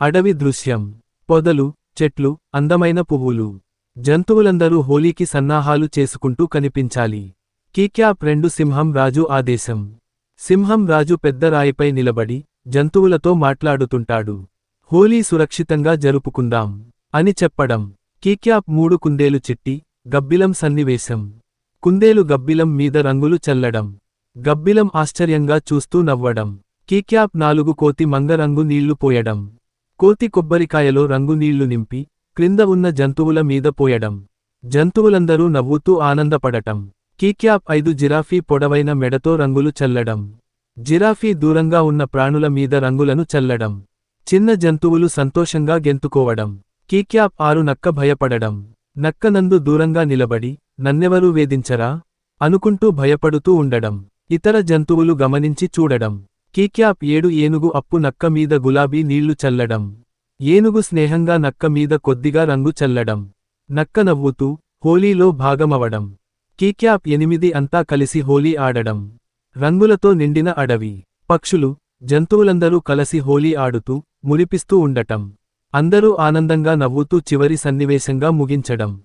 అడవి దృశ్యం. పొదలు చెట్లు అందమైన పువ్వులు. జంతువులందరూ హోలీకి సన్నాహాలు చేసుకుంటూ కనిపించాలి. కీక్యాప్ రెండు సింహం రాజు ఆదేశం. సింహం రాజు పెద్ద రాయిపై నిలబడి జంతువులతో మాట్లాడుతుంటాడు. హోలీ సురక్షితంగా జరుపుకుందాం అని చెప్పడం. కీక్యాప్ మూడు కుందేలు చిట్టి గబ్బిలం సన్నివేశం. కుందేలు గబ్బిలం మీద రంగులు చల్లడం. గబ్బిలం ఆశ్చర్యంగా చూస్తూ నవ్వడం. కీక్యాప్ నాలుగు కోతి మంగరంగు నీళ్ళు పోయడం. కోతి కొబ్బరికాయలో రంగు నీళ్ళు నింపి క్రింద ఉన్న జంతువుల మీద పోయడం. జంతువులందరూ నవ్వుతూ ఆనందపడటం. కీక్యాప్ ఐదు జిరాఫీ పొడవైన మెడతో రంగులు చల్లడం. జిరాఫీ దూరంగా ఉన్న ప్రాణుల మీద రంగులను చల్లడం. చిన్న జంతువులు సంతోషంగా గెంతుకోవడం. కీక్యాప్ ఆరు నక్క భయపడడం. నక్క నందు దూరంగా నిలబడి నన్నెవరూ వేధించరా? అనుకుంటూ భయపడుతూ ఉండడం. ఇతర జంతువులు గమనించి చూడడం. కీక్యాప్ ఏడు ఏనుగు అప్పు నక్క మీద గులాబీ నీళ్ళు చల్లడం. ఏనుగు స్నేహంగా నక్క మీద కొద్దిగా రంగు చల్లడం. నక్క నవ్వుతూ హోలీలో భాగమవడం. కీక్యాప్ ఎనిమిది అంతా కలిసి హోలీ ఆడడం. రంగులతో నిండిన అడవి. పక్షులు జంతువులందరూ కలసి హోలీ ఆడుతూ మురిపిస్తూ ఉండటం. అందరూ ఆనందంగా నవ్వుతూ చివరి సన్నివేశంగా ముగించడం.